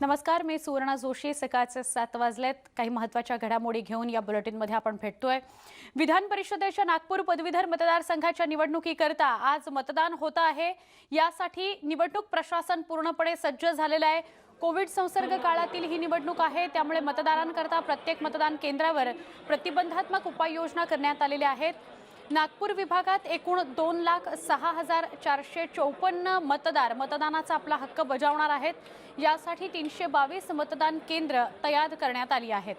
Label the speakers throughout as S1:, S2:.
S1: नमस्कार मी सुवर्णा जोशी. सकाळचे सात वाजलेत. काही महत्त्वाच्या घडामोडी घेऊन या बुलेटिनमध्ये आपण भेटतोय. विधान परिषदेच्या नागपूर पदवीधर मतदारसंघाच्या निवडणुकीकरता आज मतदान होतं आहे. यासाठी निवडणूक प्रशासन पूर्णपणे सज्ज झालेलं आहे. कोविड संसर्ग काळातील ही निवडणूक आहे. त्यामुळे मतदारांकरता प्रत्येक मतदान केंद्रावर प्रतिबंधात्मक उपाययोजना करण्यात आलेल्या आहेत. नागपूर विभागात एकूण दोन लाख सहा हजार चारशे चौपन्न मतदार मतदानाचा आपला हक्क बजावणार आहेत. यासाठी तीनशे बावीस मतदान केंद्र तयार करण्यात आली आहेत.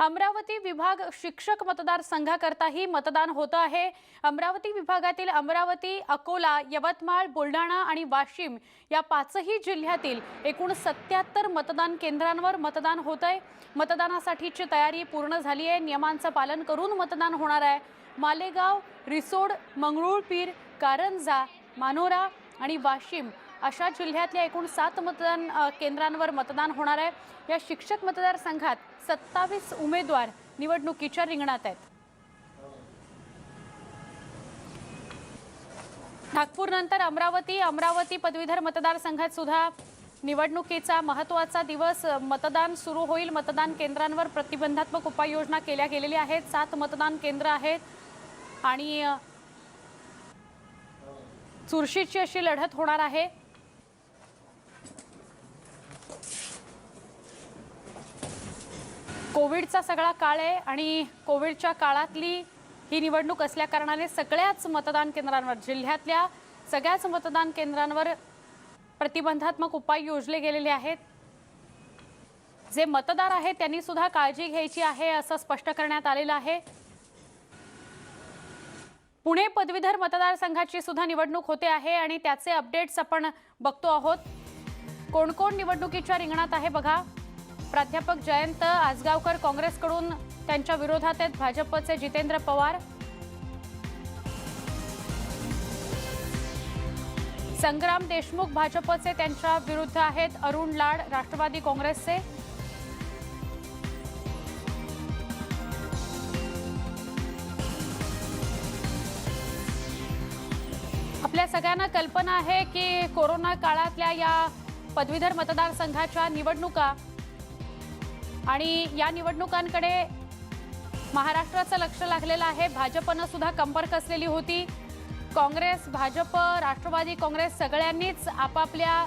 S1: अमरावती विभाग शिक्षक मतदारसंघाकरताही मतदान होतं आहे. अमरावती विभागातील अमरावती अकोला यवतमाळ बुलढाणा आणि वाशिम या पाचही जिल्ह्यातील एकूण सत्याहत्तर मतदान केंद्रांवर मतदान होत आहे मतदानासाठीची तयारी पूर्ण झाली आहे. नियमांचं पालन करून मतदान होणार आहे. मालेगाव रिसोड मंगरुळपीर कारंजा मानोरा आणि वाशिम अशा जिल्ह्यातल्या एकूण सात मतदान केंद्रांवर मतदान होणार आहे. या शिक्षक मतदारसंघात सत्तावीस उमेदवार निवडणुकीच्या रिंगणात आहेत. नागपूरनंतर अमरावती अमरावती पदवीधर मतदारसंघात सुद्धा निवडणुकीचा महत्त्वाचा दिवस मतदान सुरू होईल. मतदान केंद्रांवर प्रतिबंधात्मक उपाययोजना केल्या गेलेल्या आहेत. सात मतदान केंद्र आहेत. आणि चुरशीची अशी लढत होणार आहे. कोविडचा सगळा काळ आहे आणि कोविडच्या काळातली ही निवडणूक असल्या कारणाने सगळ्याच मतदान केंद्रांवर जिल्ह्यातल्या सगळ्याच मतदान केंद्रांवर प्रतिबंधात्मक उपाय योजले गेलेले आहेत. जे मतदार आहेत त्यांनी सुद्धा काळजी घ्यायची आहे असं स्पष्ट करण्यात आलेलं आहे. पुणे पदवीधर मतदारसंघाची सुद्धा निवडणूक होते आहे आणि त्याचे अपडेट्स आपण बघतो आहोत. कोण कोण निवडणुकीच्या रिंगणात आहे बघा. प्राध्यापक जयंत आसगावकर काँग्रेसकडून त्यांच्या विरोधात आहेत भाजपचे जितेंद्र पवार. संग्राम देशमुख भाजपचे त्यांच्या विरुद्ध आहेत अरुण लाड राष्ट्रवादी काँग्रेसचे. आपल्या सगळ्यांना कल्पना आहे की कोरोना काळातल्या या पदवीधर मतदारसंघाच्या निवडणुका आणि या निवडणुकांकडे महाराष्ट्राचं लक्ष लागलेलं आहे. भाजपनं सुद्धा कंपर कसलेली होती. काँग्रेस भाजप राष्ट्रवादी काँग्रेस सगळ्यांनीच आपापल्या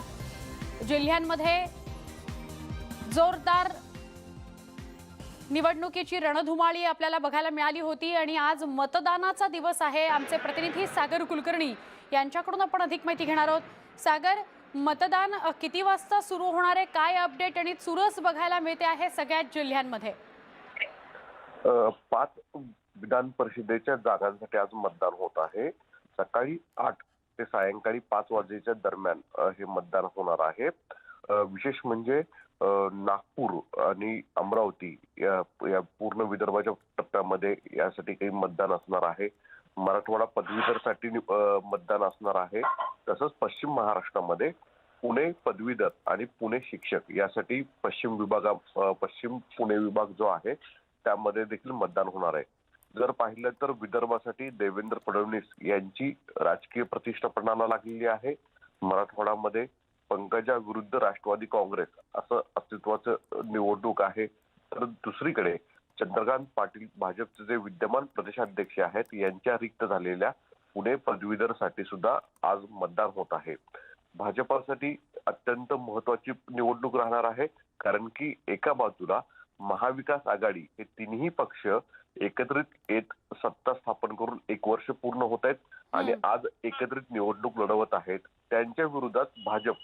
S1: जिल्ह्यांमध्ये जोरदार निवडणुकीची रणधुमाळी आपल्याला बघायला मिळाली होती आणि आज मतदानाचा दिवस आहे. आमचे प्रतिनिधी सागर कुलकर्णी यांच्याकडून आपण अधिक माहिती घेणार आहोत. सागर मतदान किती वाजता सुरू होणार आहे? काय अपडेट आणि चुरस बघायला मिळते आहे सगळ्याच जिल्ह्यांमध्ये?
S2: पाच विधान परिषदेच्या जागांसाठी आज मतदान होत आहे. सकाळी आठ ते सायंकाळी पाच वाजेच्या दरम्यान हे मतदान होणार आहे. विशेष म्हणजे नागपूर आणि अमरावती या पूर्ण विदर्भाच्या टप्प्यामध्ये यासाठी काही मतदान असणार आहे. मराठवाडा पदवीधरसाठी नि- मतदान असणार आहे. तसंच पश्चिम महाराष्ट्रामध्ये पुणे पदवीधर आणि पुणे शिक्षक यासाठी पश्चिम विभागा पश्चिम पुणे विभाग जो आहे त्यामध्ये देखील मतदान होणार आहे. जर पाहिलं तर विदर्भासाठी देवेंद्र फडणवीस यांची राजकीय प्रतिष्ठा पणाला लागलेली आहे. मराठवाड्यामध्ये पंकजा विरुद्ध राष्ट्रवादी काँग्रेस असं अस्तित्वाचं निवडणूक आहे. तर दुसरीकडे चंद्रकांत पाटील भाजपचे जे विद्यमान प्रदेशाध्यक्ष आहेत यांच्या रिक्त झालेल्या पुणे पदवीधरसाठी सुद्धा आज मतदान होत आहे. भाजपासाठी अत्यंत महत्वाची निवडणूक राहणार आहे कारण की एका बाजूला महाविकास आघाडी हे तिन्ही पक्ष एकत्रित येत सत्ता स्थापन करून एक वर्ष पूर्ण होत आहेत आणि. आज एकत्रित निवडणूक लढवत आहेत. त्यांच्या विरोधात भाजप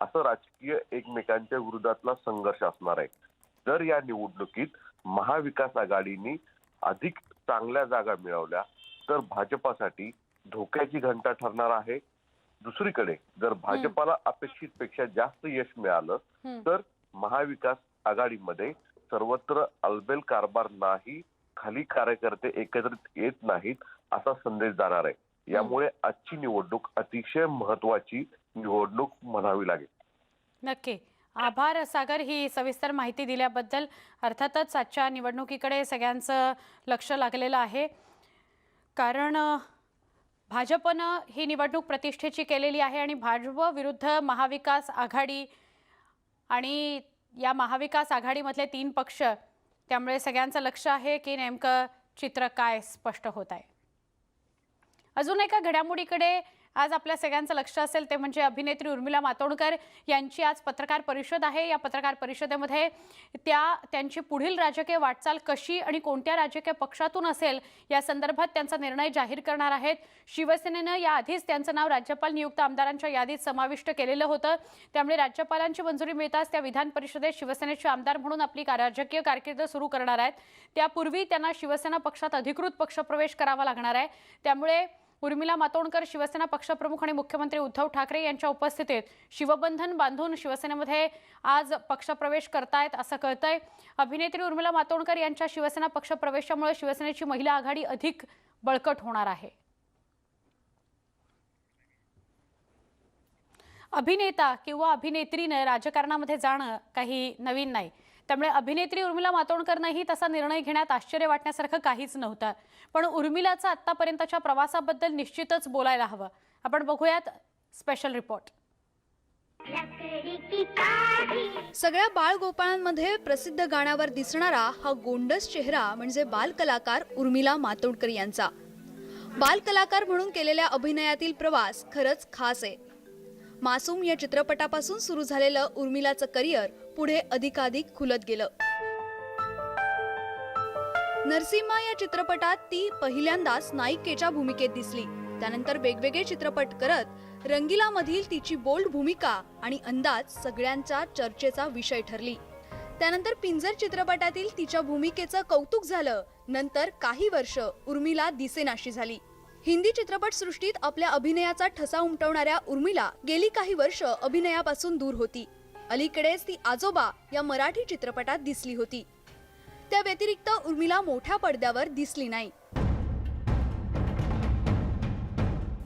S2: असं राजकीय एकमेकांच्या विरोधातला संघर्ष असणार आहे. जर या निवडणुकीत महाविकास आघाडीनी अधिक चांगल्या जागा मिळवल्या तर भाजपासाठी धोक्याची घंटा ठरणार आहे. दुसरीकडे जर भाजपाला अपेक्षित पेक्षा जास्त यश मिळालं. तर महाविकास आघाडीमध्ये सर्वत्र अलबेल कारभार नाही खाली कार्यकर्ते एकत्रित येत नाहीत असा संदेश जाणार आहे. यामुळे आजची निवडणूक अतिशय महत्वाची निवडणूक म्हणावी लागेल.
S1: नक्की. आभार सागर ही सविस्तर माहिती दिल्याबद्दल. अर्थातच आजच्या निवडणुकीकडे सगळ्यांचं लक्ष लागलेलं आहे. कारण भाजपनं ही निवडणूक प्रतिष्ठेची केलेली आहे आणि भाजप विरुद्ध महाविकास आघाडी आणि या महाविकास आघाडीमधले तीन पक्ष त्यामुळे सगळ्यांचं लक्ष आहे की नेमकं चित्र काय स्पष्ट होत आहे. अजून एका घडामोडीकडे आज आपल्या सगळ्यांचं लक्ष असेल ते म्हणजे अभिनेत्री उर्मिला मातोंडकर यांची आज पत्रकार परिषद आहे. या पत्रकार परिषदेमध्ये त्या त्यांची पुढील राजकीय वाटचाल कशी आणि कोणत्या राजकीय पक्षातून असेल या संदर्भात त्यांचा निर्णय जाहीर करणार आहेत. शिवसेनेनं याआधीच त्यांचं नाव राज्यपाल नियुक्त आमदारांच्या यादीत समाविष्ट केलेलं होतं. त्यामुळे राज्यपालांची मंजुरी मिळताच त्या विधान परिषदेत शिवसेनेचे आमदार म्हणून आपली राजकीय कारकीर्द सुरू करणार आहेत. त्यापूर्वी त्यांना शिवसेना पक्षात अधिकृत पक्षप्रवेश करावा लागणार आहे. त्यामुळे उर्मिला मातोंडकर शिवसेना पक्षप्रमुख आणि मुख्यमंत्री उद्धव ठाकरे यांच्या उपस्थितीत शिवबंधन बांधून शिवसेनेमध्ये आज पक्षप्रवेश करतायत असं कळतंय. अभिनेत्री उर्मिला मातोंडकर यांच्या शिवसेना पक्षप्रवेशामुळे शिवसेनेची महिला आघाडी अधिक बळकट होणार आहे. अभिनेता किंवा अभिनेत्रीनं राजकारणामध्ये जाणं काही नवीन नाही. त्यामुळे अभिनेत्री उर्मिला मातोंडकरनंही तसा निर्णय घेण्यात आश्चर्य वाटण्यासारखं काहीच नव्हतं. पण उर्मिलाचा आत्तापर्यंतच्या प्रवासाबद्दल निश्चितच बोलायला हवं. आपण बघूयात स्पेशल रिपोर्ट
S3: सगळ्या बाळगोपाळांमध्ये प्रसिद्ध गाण्यावर दिसणारा हा गोंडस चेहरा म्हणजे बालकलाकार उर्मिला मातोंडकर यांचा. बालकलाकार म्हणून केलेल्या अभिनयातील प्रवास खरंच खास आहे. मासूम या चित्रपटापासून सुरू झालेलं उर्मिलाचं करिअर पुढे अधिकाधिक खुलत गेलं. नरसिम्हा या चित्रपटात ती पहिल्यांदाच नायिकेच्या भूमिकेत दिसली. त्यानंतर वेगवेगळे चित्रपट करत रंगीलामधील तिची बोल्ड भूमिका आणि अंदाज सगळ्यांच्या चर्चेचा विषय ठरली. त्यानंतर पिंजर चित्रपटातील तिच्या भूमिकेचं कौतुक झालं. नंतर काही वर्ष उर्मिला दिसेनाशी झाली. हिंदी चित्रपटसृष्टीत आपल्या अभिनयाचा ठसा उमटवणाऱ्या उर्मिला गेली काही वर्ष अभिनयापासून दूर होती. अलीकडेच ती आजोबा या मराठी चित्रपटात दिसली होती. त्या व्यतिरिक्त उर्मिला मोठ्या पडद्यावर दिसली नाही.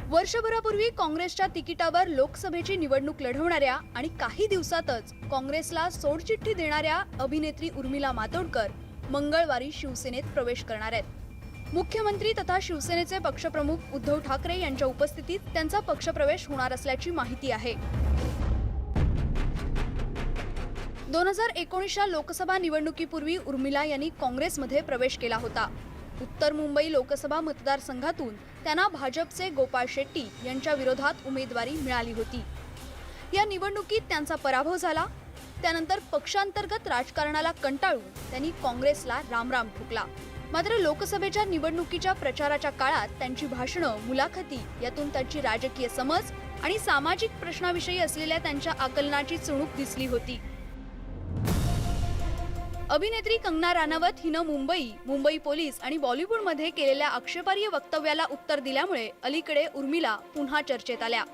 S3: वर्षभरापूर्वी काँग्रेसच्या तिकिटावर लोकसभेची निवडणूक लढवणाऱ्या आणि काही दिवसातच काँग्रेसला सोडचिठ्ठी देणाऱ्या अभिनेत्री उर्मिला मातोंडकर मंगळवारी शिवसेनेत प्रवेश करणार आहेत. मुख्यमंत्री तथा शिवसेनेचे पक्षप्रमुख उद्धव ठाकरे यांच्या उपस्थितीत त्यांचा पक्षप्रवेश होणार असल्याची माहिती आहे. दोन हजार एकोणीसच्या लोकसभा निवडणुकीपूर्वी उर्मिला यांनी काँग्रेसमध्ये प्रवेश केला होता. उत्तर मुंबई लोकसभा मतदारसंघातून त्यांना भाजपचे गोपाळ शेट्टी यांच्या विरोधात उमेदवारी मिळाली होती. या निवडणुकीत त्यांचा पराभव झाला. त्यानंतर पक्षांतर्गत राजकारणाला कंटाळून त्यांनी काँग्रेसला रामराम ठुकला. मात्र लोकसभेच्या निवडणुकीच्या प्रचाराच्या काळात त्यांची भाषणं मुलाखती यातून त्यांची राजकीय समज आणि सामाजिक प्रश्नाविषयी असलेल्या त्यांच्या आकलनाची चुणूक दिसली होती. अभिनेत्री कंगना राणावत हिनं मुंबई मुंबई पोलीस आणि बॉलिवूडमध्ये केलेल्या आक्षेपार्ह वक्तव्याला उत्तर दिल्यामुळे अलीकडे उर्मिला पुन्हा चर्चेत आल्या.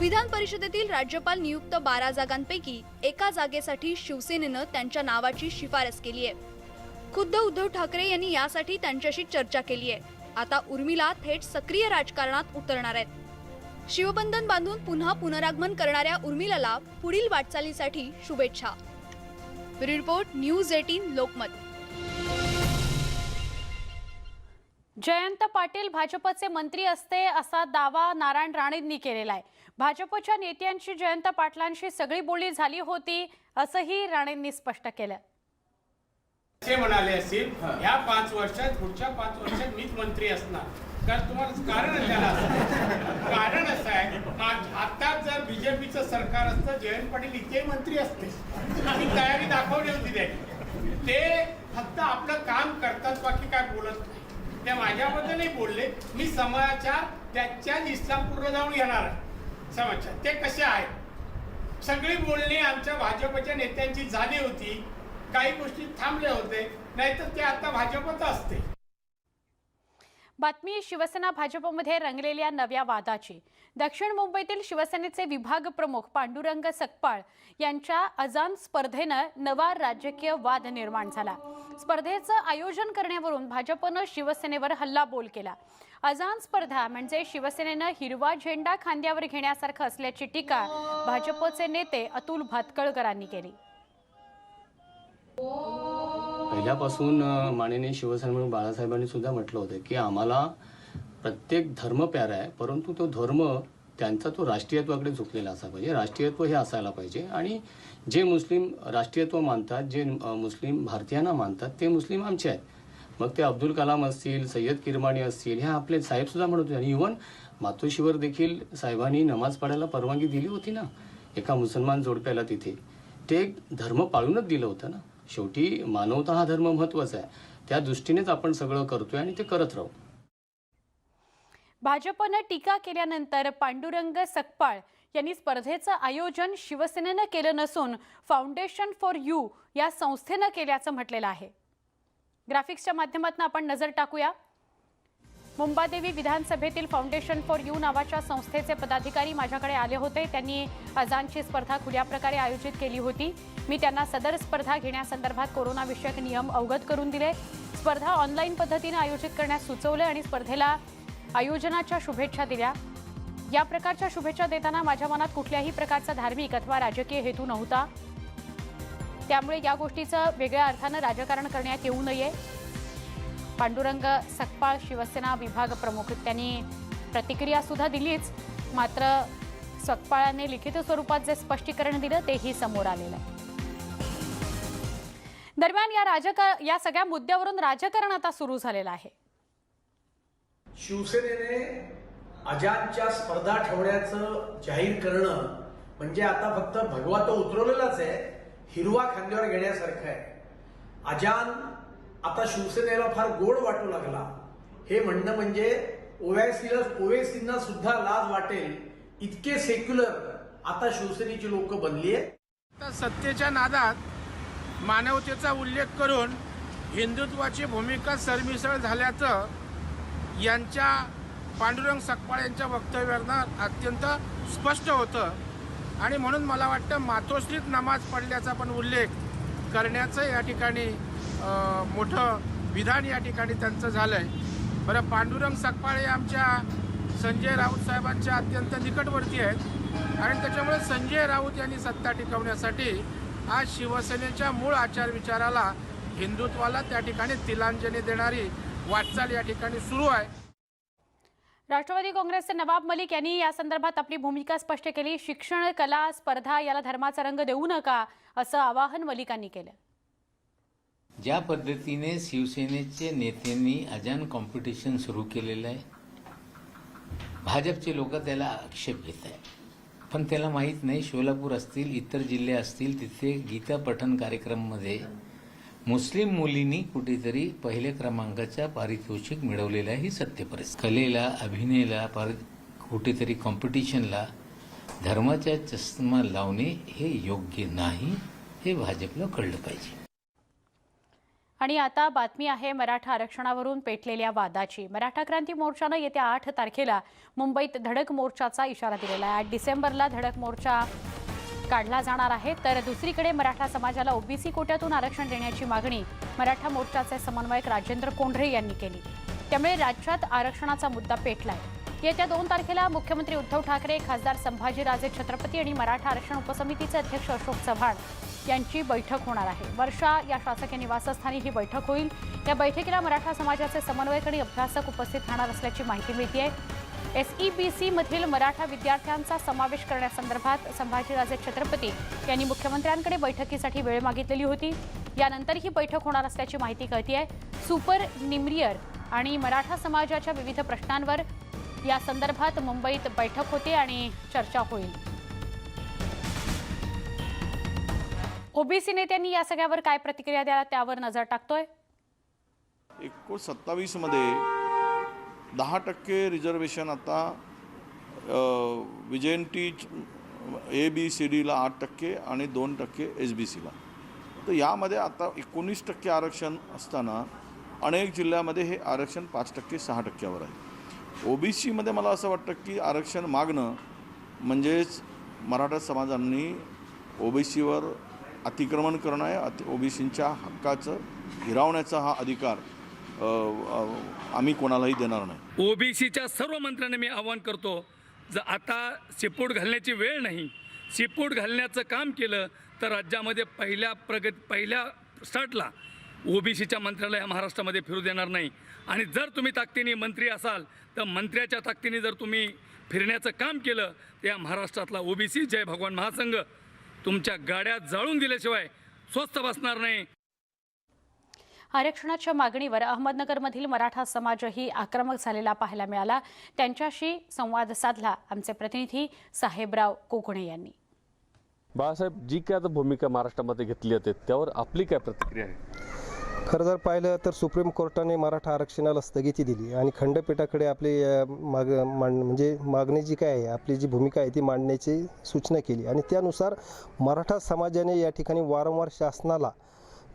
S3: विधान परिषदेतील राज्यपाल नियुक्त बारा जागांपैकी एका जागेसाठी शिवसेनेनं त्यांच्या नावाची शिफारस केली आहे खुद्द उद्धव ठाकरे यांनी यासाठी त्यांच्याशी चर्चा केली आहे. आता उर्मिला थेट सक्रिय राजकारणात उतरणार आहेत. शिवबंधन बांधून पुन्हा पुनरागमन करणाऱ्या उर्मिलाला पुढील वाटचालीसाठी शुभेच्छा. Report news eighteen Lokmat.
S1: Jayant Patil भाजपचे मंत्री असते असा दावा नारायण राणेंनी केलेला आहे. भाजपच्या नेत्यांची जयंत पाटलांशी सगळी बोली झाली होती असंही राणेंनी स्पष्ट केलं.
S4: असे म्हणाले असतील ह्या पाच वर्षात पुढच्या पाच वर्षात मीच मंत्री असणार. कारण तुम्हाला कारण त्याला. कारण असं आहे आता जर बीजेपीचं सरकार असतं जयंत पाटील इथे मंत्री असते. ही तयारी दाखवली होती त्यांनी. ते फक्त आपलं काम करतात बाकी काय बोलत नाही. ते माझ्याबद्दलही बोलले मी समाचार त्याच्याच इस्लामपूरला जाऊन घेणार आहे. समाचार. ते कसे आहेत? सगळी बोलणी आमच्या भाजपच्या नेत्यांची झाली होती. काही गोष्टी थांबले होते नाहीतर ते आता भाजपच असते.
S1: बातमी शिवसेना भाजपमध्ये रंगलेल्या नव्या वादाची. दक्षिण मुंबईतील शिवसेनेचे विभाग प्रमुख पांडुरंग सकपाळ यांच्या अजान स्पर्धेनं नवा राजकीय वाद निर्माण झाला. स्पर्धेचं आयोजन करण्यावरून भाजपनं शिवसेनेवर हल्लाबोल केला. अजान स्पर्धा म्हणजे शिवसेनेनं हिरवा झेंडा खांद्यावर घेण्यासारखं असल्याची टीका भाजपचे नेते अतुल भातकळकरांनी केली.
S5: पहिल्यापासून माननीय शिवसेना म्हणून बाळासाहेबांनी सुद्धा म्हटलं होतं की आम्हाला प्रत्येक धर्म प्यारा आहे परंतु तो धर्म त्यांचा तो राष्ट्रीयत्वाकडे झुकलेला असायला पाहिजे राष्ट्रीयत्व हे असायला पाहिजे आणि जे मुस्लिम राष्ट्रीयत्व मानतात जे मुस्लिम भारतीयांना मानतात ते मुस्लिम आमचे आहेत. मग ते अब्दुल कलाम असतील सय्यद किरमाणी असतील हे आपले साहेबसुद्धा म्हणत होते. आणि इव्हन मातोश्रीवर देखील साहेबांनी नमाज पडायला परवानगी दिली होती ना एका मुसलमान जोडप्याला तिथे. ते एक धर्म पाळूनच दिलं होतं ना. शेवटी मानवता हा धर्म महत्त्वाचा आहे. त्या दृष्टीनेच आपण सगळं करतोय आणि ते करत राहू.
S1: भाजपनं टीका केल्यानंतर पांडुरंग सकपाळ यांनी स्पर्धेचं आयोजन शिवसेनेनं केलं नसून फाउंडेशन फॉर यू या संस्थेनं केल्याचं म्हटलेलं आहे. ग्राफिक्सच्या माध्यमातून आपण नजर टाकूया. मुंबादेवी विधानसभेतील फाउंडेशन फॉर यू नावाच्या संस्थेचे पदाधिकारी माझ्याकडे आले होते. त्यांनी अजानची स्पर्धा खुल्या प्रकारे आयोजित केली होती. मी त्यांना सदर स्पर्धा घेण्यासंदर्भात कोरोनाविषयक नियम अवगत करून दिले. स्पर्धा ऑनलाईन पद्धतीने आयोजित करण्यास सुचवले आणि स्पर्धेला आयोजनाच्या शुभेच्छा दिल्या. या प्रकारच्या शुभेच्छा देताना माझ्या मनात कुठल्याही प्रकारचा धार्मिक अथवा राजकीय हेतू नव्हता. त्यामुळे या गोष्टीचं वेगळ्या अर्थानं राजकारण करण्यात येऊ नये. पांडुरंग सकपाळ शिवसेना विभाग प्रमुख. त्यांनी प्रतिक्रिया सुद्धा दिलीच. मात्र सकपाळाने लिखित स्वरूपात जे स्पष्टीकरण दिलं तेही समोर आलेलं आहे. दरम्यान या राजकार या सगळ्या मुद्द्यावरून राजकारण आता सुरू झालेलं आहे.
S6: शिवसेनेने अजातच्या स्पर्धा ठेवण्याचं जाहीर करणं म्हणजे आता फक्त भगवा तो उतरवलेलाच आहे हिरवा खांद्यावर घेण्यासारखं आहे. अजान आता शिवसेनेला फार गोड वाटू लागला. हे म्हणणं म्हणजे ओवैसीला ओवेसींना सुद्धा लाज वाटेल. इतके सेक्युलर आता शिवसेनेची लोक बनली आहेत.
S4: तर सत्तेच्या नादात मानवतेचा उल्लेख करून हिंदुत्वाची भूमिका सरमिसळ झाल्याचं यांच्या पांडुरंग सकपाळ यांच्या वक्तव्यानं अत्यंत स्पष्ट होतं. आणि म्हणून मला वाटतं मातोश्रीत नमाज पडल्याचा पण उल्लेख करण्याचं या ठिकाणी मोठं विधान या ठिकाणी त्यांचं झालं आहे बरं पांडुरंग सकपाळे आमच्या संजय राऊत साहेबांच्या अत्यंत निकटवर्ती आहेत. आणि त्याच्यामुळे संजय राऊत यांनी सत्ता टिकवण्यासाठी आज शिवसेनेच्या मूळ आचारविचाराला हिंदुत्वाला त्या ठिकाणी तिलांजली देणारी वाटचाल या ठिकाणी सुरू आहे.
S1: राष्ट्रवादी काँग्रेसचे नवाब मलिक यांनी या संदर्भात आपली भूमिका स्पष्ट केली. शिक्षण कला स्पर्धा याला धर्माचा रंग देऊ नका असं आवाहन मलिकांनी केलं.
S7: ज्या पद्धतीने शिवसेनेचे नेत्यांनी अजान कॉम्पिटिशन सुरू केलेलं आहे भाजपचे लोक त्याला आक्षेप घेत आहे पण त्याला माहीत नाही सोलापूर असतील इतर जिल्हे असतील तिथे गीता पठण कार्यक्रममध्ये मुस्लिम मुलींनी कुठेतरी पहिल्या क्रमांकाचा पारितोषिक मिळवलेलं आहे ही सत्य परिस्थिती. कलेला अभिनयला पारि कुठेतरी कॉम्पिटिशनला धर्माचा चष्मा लावणे हे योग्य नाही हे भाजपला कळलं पाहिजे.
S1: आणि आता बातमी आहे मराठा आरक्षणावरून पेटलेल्या वादाची. मराठा क्रांती मोर्चानं येत्या आठ तारखेला मुंबईत धडक मोर्चाचा इशारा दिलेला आहे. आठ डिसेंबरला धडक मोर्चा काढला जाणार आहे. तर दुसरीकडे मराठा समाजाला ओबीसी कोट्यातून आरक्षण देण्याची मागणी मराठा मोर्चाचे समन्वयक राजेंद्र कोंढरे यांनी केली. त्यामुळे राज्यात आरक्षणाचा मुद्दा पेटलाय. येत्या दोन तारखेला मुख्यमंत्री उद्धव ठाकरे खासदार संभाजीराजे छत्रपती आणि मराठा आरक्षण उपसमितीचे अध्यक्ष अशोक चव्हाण यांची बैठक होणार आहे. वर्षा या शासकीय निवासस्थानी ही बैठक होईल. या बैठकीला मराठा समाजाचे समन्वयक आणि अभ्यासक उपस्थित राहणार असल्याची माहिती मिळते एस ई बी सी मधील मराठा विद्यार्थ्यांचा समावेश करण्यासंदर्भात संभाजीराजे छत्रपती यांनी मुख्यमंत्र्यांकडे बैठकीसाठी वेळ मागितलेली होती. यानंतर ही बैठक होणार असल्याची माहिती कळतीये. सुपर निमरियर आणि मराठा समाजाच्या विविध प्रश्नांवर या संदर्भात मुंबईत बैठक होते आणि चर्चा होईल. ओबीसी नेत्यांनी या सगळ्यावर काय प्रतिक्रिया द्या त्यावर नजर टाकतोय?
S8: एकोण सत्तावीसमध्ये दहा टक्के रिझर्वेशन आता विजयंती ए बी सी डीला आठ टक्के आणि दोन टक्के एस बी सीला तर यामध्ये आता एकोणीस टक्के आरक्षण असताना अनेक जिल्ह्यामध्ये हे आरक्षण पाच टक्के सहा टक्क्यावर आहे. ओ बी सीमध्ये मला असं वाटतं की आरक्षण मागणं म्हणजेच मराठा समाजांनी ओ बी सीवर अतिक्रमण करणं आहे अति ओ बी हक्काचं हिरावण्याचा हा अधिकार आम्ही कोणालाही देणार नाही.
S9: ओबीसीच्या सर्व मंत्र्यांना मी आवाहन करतो जर आता शेपूट घालण्याची वेळ नाही शेपूट घालण्याचं काम केलं तर राज्यामध्ये पहिल्या प्रगत पहिल्या स्टार्टला ओबीसीच्या मंत्र्याला या महाराष्ट्रामध्ये फिरू देणार नाही. आणि जर तुम्ही ताकदीने मंत्री असाल तर मंत्र्याच्या ताकदीने जर तुम्ही फिरण्याचं काम केलं तर या महाराष्ट्रातला ओबीसी जय भगवान महासंघ तुमच्या गाड्या जाळून दिल्याशिवाय स्वस्त बसणार नाही.
S1: आरक्षणाच्या मागणीवर अहमदनगरमधील मराठा समाजही आक्रमक झालेला पाहायला मिळाला. त्यांच्याशी संवाद साधला आमचे प्रतिनिधी साहेबराव कोकणे यांनी.
S10: बाळासाहेब जी काय आता भूमिका महाराष्ट्रामध्ये घेतली जाते त्यावर आपली काय प्रतिक्रिया आहे?
S11: खरं जर पाहिलं तर सुप्रीम कोर्टाने मराठा आरक्षणाला स्थगिती दिली आणि खंडपीठाकडे आपली माग मांड म्हणजे मागणी जी काय आहे आपली जी भूमिका आहे ती मांडण्याची सूचना केली. आणि त्यानुसार मराठा समाजाने या ठिकाणी वारंवार शासनाला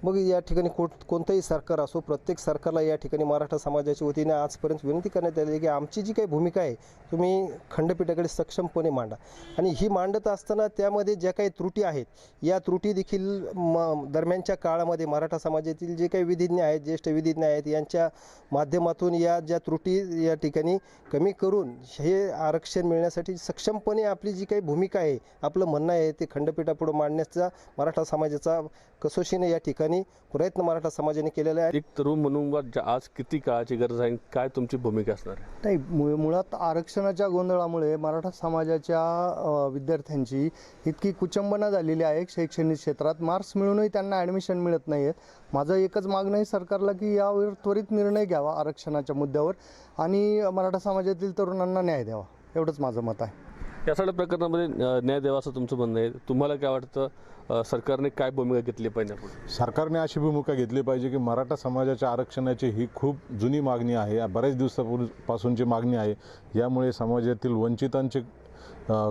S11: मग या ठिकाणी कोण कोणतंही सरकार असो प्रत्येक सरकारला या ठिकाणी मराठा समाजाच्या वतीने आजपर्यंत विनंती करण्यात आली की आमची जी काही भूमिका आहे तुम्ही खंडपीठाकडे सक्षमपणे मांडा. आणि ही मांडत असताना त्यामध्ये ज्या काही त्रुटी आहेत या त्रुटी देखील म दरम्यानच्या काळामध्ये मराठा समाजातील जे काही विधिज्ञ आहेत ज्येष्ठ विधिज्ञ आहेत यांच्या माध्यमातून या ज्या त्रुटी या ठिकाणी कमी करून हे आरक्षण मिळण्यासाठी सक्षमपणे आपली जी काही भूमिका आहे आपलं म्हणणं आहे ते खंडपीठापुढं मांडण्याचा मराठा समाजाचा कसोशीने या ठिकाणी प्रयत्न मराठा समाजाने केलेला आहे
S10: एक तरुण म्हणून आज किती काळाची गरज आहे काय तुमची भूमिका असणार आहे?
S12: नाही मु मुळात आरक्षणाच्या गोंधळामुळे मराठा समाजाच्या विद्यार्थ्यांची इतकी कुचंबना झालेली आहे. शैक्षणिक क्षेत्रात मार्क्स मिळूनही त्यांना ॲडमिशन मिळत नाही आहेत माझं एकच मागणं आहे सरकारला की यावर त्वरित निर्णय घ्यावा आरक्षणाच्या मुद्द्यावर आणि मराठा समाजातील तरुणांना न्याय द्यावा. एवढंच माझं मत आहे.
S10: या सगळ्या प्रकरणामध्ये न्याय द्यावा असं तुमचं म्हणणं आहे. तुम्हाला काय वाटतं? सरकारने काय भूमिका घेतली पाहिजे
S13: सरकारने अशी भूमिका घेतली पाहिजे की मराठा समाजाच्या आरक्षणाची ही खूप जुनी मागणी आहे. बऱ्याच दिवसापूर्वीपासूनची मागणी आहे. यामुळे समाजातील वंचितांचे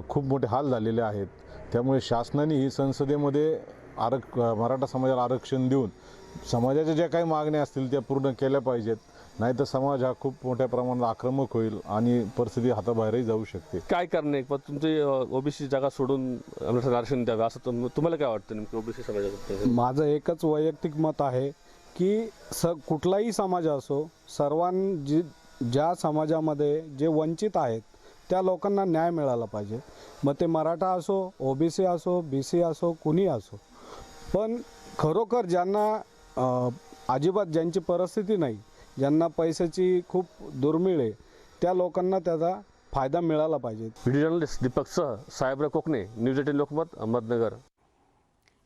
S13: खूप मोठे हाल झालेले आहेत. त्यामुळे शासनाने ही संसदेमध्ये आरक मराठा समाजाला आरक्षण देऊन समाजाच्या ज्या काही मागण्या असतील त्या पूर्ण केल्या पाहिजेत. नाहीतर समाज हा खूप मोठ्या प्रमाणात आक्रमक होईल आणि परिस्थिती हाताबाहेरही जाऊ शकते.
S10: काय करणे पण तुमची ओबीसी जागा सोडून आरक्षण द्यावे असं तुम- तुम्हाला काय वाटतं नेमकं ओबीसी समाजाबद्दल?
S12: माझं एकच वैयक्तिक मत आहे की स कुठलाही समाज असो सर्वां जी ज्या समाजामध्ये जे वंचित आहेत त्या लोकांना न्याय मिळाला पाहिजे. मग ते मराठा असो ओबीसी असो बी सी असो कुणी असो. पण खरोखर ज्यांना अजिबात ज्यांची परिस्थिती नाही ज्यांना पैशाची खूप दुर्मिळ आहे त्या लोकांना त्याचा फायदा मिळाला पाहिजे.
S10: व्हिडिओ जर्नलिस्ट दीपक सह Sahebrao Kokane news eighteen Lokmat Ahmednagar.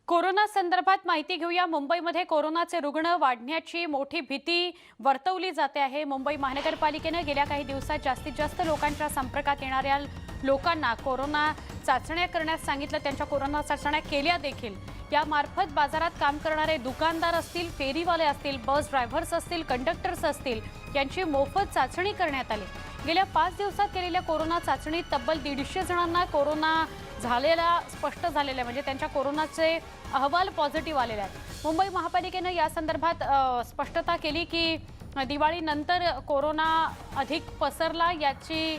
S1: Corona संदर्भात माहिती घेऊया. मुंबईमध्ये कोरोनाचे रुग्ण वाढण्याची मोठी भीती वर्तवली जाते आहे. मुंबई महानगरपालिकेनं गेल्या काही दिवसात जास्तीत जास्त लोकांच्या संपर्कात येणाऱ्या लोकांना कोरोना चाचण्या करण्यास सांगितलं. त्यांच्या कोरोना चाचण्या केल्या देखील. यामार्फत बाजारात काम करणारे दुकानदार असतील फेरीवाले असतील बस ड्रायव्हर्स असतील कंडक्टर्स असतील यांची मोफत चाचणी करण्यात आली. गेल्या पाच दिवसात केलेल्या कोरोना चाचणीत तब्बल दीडशे जणांना कोरोना झालेला स्पष्ट झालेला आहे. म्हणजे त्यांच्या कोरोनाचे अहवाल पॉझिटिव्ह आलेले आहेत. मुंबई महापालिकेनं या संदर्भात स्पष्टता केली की दिवाळीनंतर कोरोना अधिक पसरला याची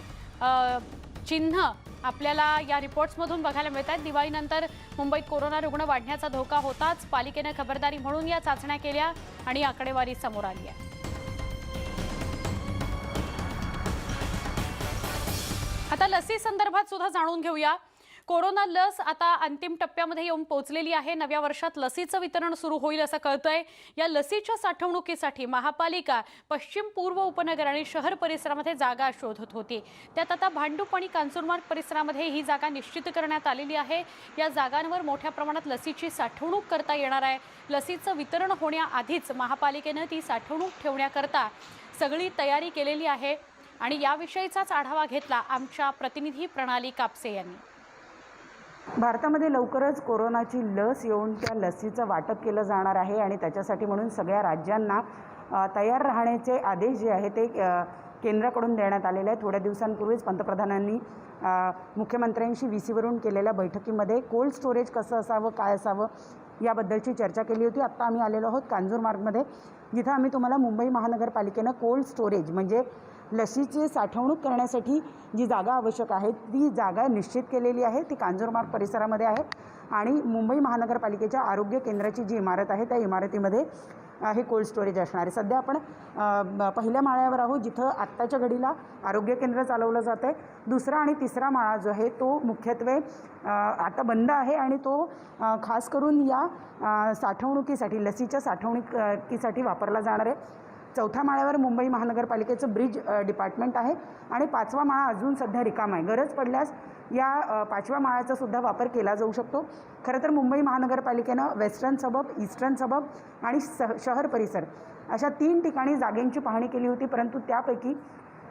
S1: चिन्ह आपल्याला या रिपोर्ट्समधून बघायला मिळत आहेत दिवाळीनंतर मुंबईत कोरोना रुग्ण वाढण्याचा धोका होताच पालिकेनं खबरदारी म्हणून या चाचण्या केल्या आणि आकडेवारी समोर आली आहे. आता लसी संदर्भात सुद्धा जाणून घेऊया. कोरोना लस आता अंतिम टप्प्यामध्ये येऊन पोहोचलेली आहे. नव्या वर्षात लसीचं वितरण सुरू होईल असं कळतंय. या लसीच्या साठवणुकीसाठी महापालिका पश्चिम पूर्व उपनगर आणि शहर परिसरामध्ये जागा शोधत होती. त्यात आता भांडूप आणि कांजूरमार्ग परिसरामध्ये ही जागा निश्चित करण्यात आलेली आहे. या जागांवर मोठ्या प्रमाणात लसीची साठवणूक करता येणार आहे. लसीचं वितरण होण्याआधीच महापालिकेनं ती साठवणूक ठेवण्याकरता सगळी तयारी केलेली आहे. आणि याविषयीचाच आढावा घेतला आमच्या प्रतिनिधी प्रणाली कापसे यांनी.
S14: भारतामध्ये लवकरच कोरोनाची लस येऊन त्या लसीचं वाटप केलं जाणार आहे आणि त्याच्यासाठी म्हणून सगळ्या राज्यांना तयार राहण्याचे आदेश जे आहे ते केंद्राकडून देण्यात आलेले आहेत. थोड्या दिवसांपूर्वीच पंतप्रधानांनी मुख्यमंत्र्यांशी व्ही सीवरून केलेल्या बैठकीमध्ये कोल्ड स्टोरेज कसं असावं काय असावं याबद्दलची चर्चा केली होती. आत्ता आम्ही आलेलो आहोत कांजूरमार्गमध्ये जिथं आम्ही तुम्हाला मुंबई महानगरपालिकेनं कोल्ड स्टोरेज म्हणजे लसीची साठवणूक करण्यासाठी जी जागा आवश्यक आहे ती जागा निश्चित केलेली आहे. ती कांजूरमार्ग परिसरामध्ये आहे आणि मुंबई महानगरपालिकेच्या आरोग्य केंद्राची जी इमारत आहे त्या इमारतीमध्ये हे कोल्ड स्टोरेज असणार आहे. सध्या आपण पहिल्या माळ्यावर आहोत जिथं आत्ताच्या घडीला आरोग्य केंद्र चालवलं जातं आहे. दुसरा आणि तिसरा माळा जो आहे तो मुख्यत्वे आता बंद आहे आणि तो खास करून या साठवणुकीसाठी लसीच्या साठवणुकीसाठी वापरला जाणार आहे. चौथ्या माळ्यावर मुंबई महानगरपालिकेचं ब्रिज डिपार्टमेंट आहे. आणि पाचवा माळा अजून सध्या रिकामा आहे. गरज पडल्यास या पाचव्या माळ्याचा सुद्धा वापर केला जाऊ शकतो. खरं तर मुंबई महानगरपालिकेनं वेस्टर्न सबब ईस्टर्न सबब आणि सह शहर परिसर अशा तीन ठिकाणी जागेंची पाहणी केली होती. परंतु त्यापैकी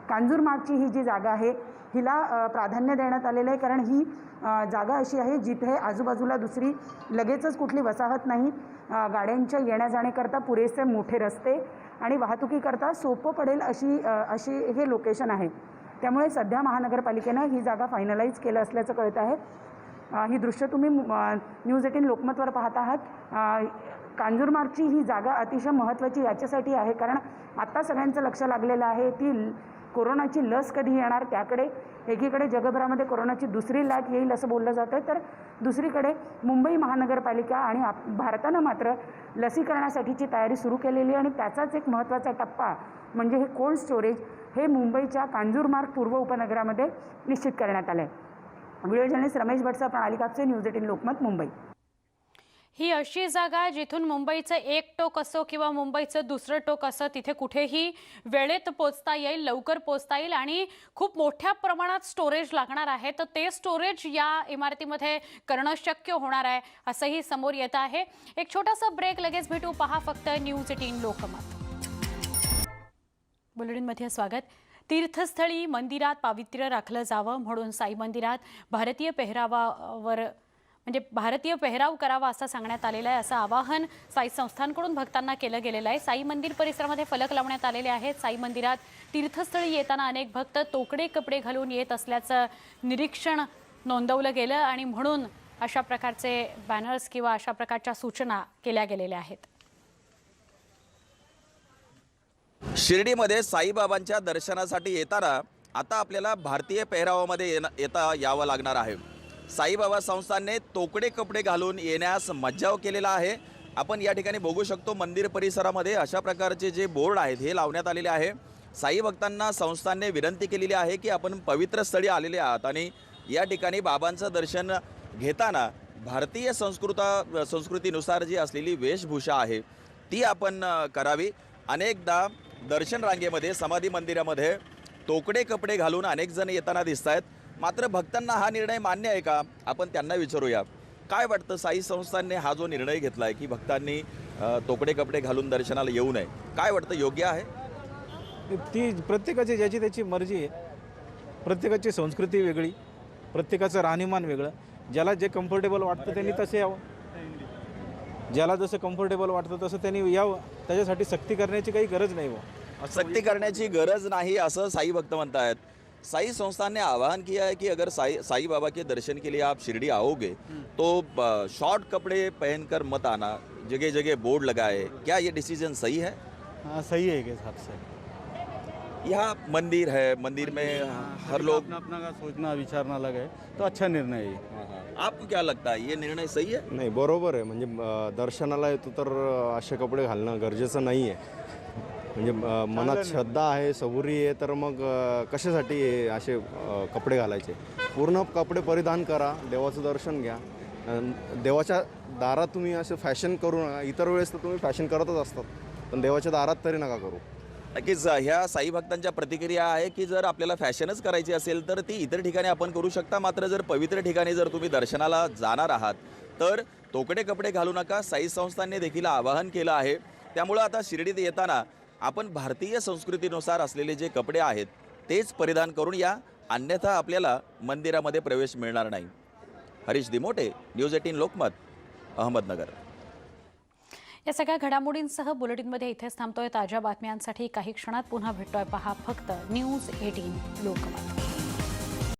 S14: कांजूरमार्गची ही जी जागा आहे हिला प्राधान्य देण्यात आलेलं आहे. कारण ही जागा अशी आहे जिथे आजूबाजूला दुसरी लगेचच कुठली वसाहत नाही. गाड्यांच्या येण्या जाण्याकरता पुरेसे मोठे रस्ते आणि वाहतुकीकरता सोपं पडेल अशी अशी हे लोकेशन आहे. त्यामुळे सध्या महानगरपालिकेनं ही जागा फायनलाईज केलं असल्याचं कळत आहे. ही दृश्य तुम्ही न्यूज एटीन लोकमतवर पाहत आहात. कांजूरमार्गची ही जागा अतिशय महत्त्वाची याच्यासाठी आहे. कारण आत्ता सगळ्यांचं लक्ष लागलेलं आहे ती कोरोनाची लस कधी येणार त्याकडे एकीकडे जगभरामध्ये कोरोनाची दुसरी लाट येईल असं बोललं जातं तर दुसरीकडे मुंबई महानगरपालिका आणि आप भारतानं मात्र लसीकरणासाठीची तयारी सुरू केलेली आहे आणि त्याचाच एक महत्त्वाचा टप्पा म्हणजे हे कोल्ड स्टोरेज हे मुंबईच्या कांजूरमार्ग पूर्व उपनगरामध्ये निश्चित करण्यात आलं आहे व्हिडिओ जर्नलिस्ट रमेश भटसा प्रणालिकापचे न्यूज एटीन लोकमत मुंबई.
S1: ही अशी जागा जिथून मुंबईचं एक टोक असो किंवा मुंबईचं दुसरं टोक असं तिथे कुठेही वेळेत पोचता येईल लवकर पोचता येईल आणि खूप मोठ्या प्रमाणात स्टोरेज लागणार आहे. तर ते स्टोरेज या इमारतीमध्ये करणं शक्य होणार आहे असंही समोर येत आहे. एक छोटासा ब्रेक लगेच भेटू. पहा फक्त न्यूज एटीन लोकमत. बुलेटिनमध्ये स्वागत. तीर्थस्थळी मंदिरात पावित्र्य राखलं जावं म्हणून साई मंदिरात भारतीय पेहरावावर म्हणजे भारतीय पेहराव करावा असं सांगण्यात आलेलं आहे. असं आवाहन साई संस्थांकडून भक्तांना केलं गेलेलं आहे. साई मंदिर परिसरामध्ये फलक लावण्यात आलेले आहेत. साई मंदिरात तीर्थस्थळी येताना अनेक भक्त तोकडे कपडे घालून येत असल्याचं निरीक्षण नोंदवलं गेलं आणि म्हणून अशा प्रकारचे बॅनर्स किंवा अशा प्रकारच्या सूचना केल्या गेलेल्या आहेत.
S15: शिर्डीमध्ये साईबाबांच्या दर्शनासाठी येताना आता आपल्याला भारतीय पेहरावामध्ये येणं येता यावं लागणार आहे. साईबाबा संस्थानने तोकडे कपडे घालून येण्यास मज्जाव केलेला आहे. आपण या ठिकाणी बघू शकतो मंदिर परिसरामध्ये अशा प्रकारचे जे बोर्ड आहेत हे लावण्यात आलेले आहे. साई भक्तांना संस्थानने विनंती केलेली आहे की आपण पवित्र स्थळी आलेले आहात आणि या ठिकाणी बाबांचं दर्शन घेताना भारतीय संस्कृता संस्कृतीनुसार जी असलेली वेशभूषा आहे ती आपण करावी. अनेकदा दर्शन रांगेमध्ये समाधी मंदिरामध्ये तोकडे कपडे घालून अनेकजण येताना दिसत आहेत मात्र भक्तांना हा निर्णय मान्य आहे का? आपण त्यांना विचारूया. काय वाटतं साई संस्थांनी हा जो निर्णय घेतला आहे की भक्तांनी तोकडे कपडे घालून दर्शनाला येऊ नये काय वाटतं योग्य आहे?
S16: ती प्रत्येकाची ज्याची त्याची मर्जी आहे. प्रत्येकाची संस्कृती वेगळी प्रत्येकाचं राहणीमान वेगळं. ज्याला जे कम्फर्टेबल वाटतं त्यांनी तसे यावं. ज्याला जसं कम्फर्टेबल वाटतं तसं त्यांनी यावं. त्याच्यासाठी सक्ती करण्याची काही गरज नाही बुवा.
S15: सक्ती करण्याची गरज नहीं असं साई भक्त म्हणता है साई संस्थान ने आह्वान किया है कि अगर साई साई बाबा के दर्शन के लिए आप शिरडी आओगे तो शॉर्ट कपड़े पहनकर मत आना जगह जगह बोर्ड लगाए। क्या ये डिसीज़न सही है?
S16: हाँ सही है के हिसाब से।
S15: यहाँ मंदिर है मंदिर में हर लोग
S16: अपना अपना का सोचना विचारना लगे तो अच्छा निर्णय आहे
S15: आपको क्या लगता है ये निर्णय सही है?
S17: नाही बरोबर आहे म्हणजे अ, दर्शनाला येतो तर असे कपडे घालणं गरजेचं नाही आहे म्हणजे अ, मनात श्रद्धा आहे सबुरी आहे तर मग अ, कशासाठी हे असे अ, कपडे घालायचे? पूर्ण कपडे परिधान करा देवाचं दर्शन घ्या. अन देवाच्या दारात तुम्ही असं फॅशन करू नका इतर वेळेस तर तुम्ही फॅशन करतच असतात पण देवाच्या दारात तरी नका करू.
S15: नक्कीच ह्या साई भक्तांच्या प्रतिक्रिया आहे की जर आपल्याला फॅशनच करायची असेल तर ती इतर ठिकाणी आपण करू शकता. मात्र जर पवित्र ठिकाणी जर तुम्ही दर्शनाला जाणार आहात तर तोकडे कपडे घालू नका. साई संस्थांनी देखील आवाहन केलं आहे. त्यामुळं आता शिर्डीत येताना आपण भारतीय संस्कृतीनुसार असलेले जे कपडे आहेत तेच परिधान करून या अन्यथा आपल्याला मंदिरामध्ये प्रवेश मिळणार नाही. Harish Dimote news eighteen Lokmat Ahmednagar.
S1: या सगळ्या घडामोडींसह बुलेटिनमध्ये इथेच थांबतोय ताज्या बातम्यांसाठी. काही क्षणात पुन्हा भेटतोय. पहा फक्त न्यूज एटीन लोकमत.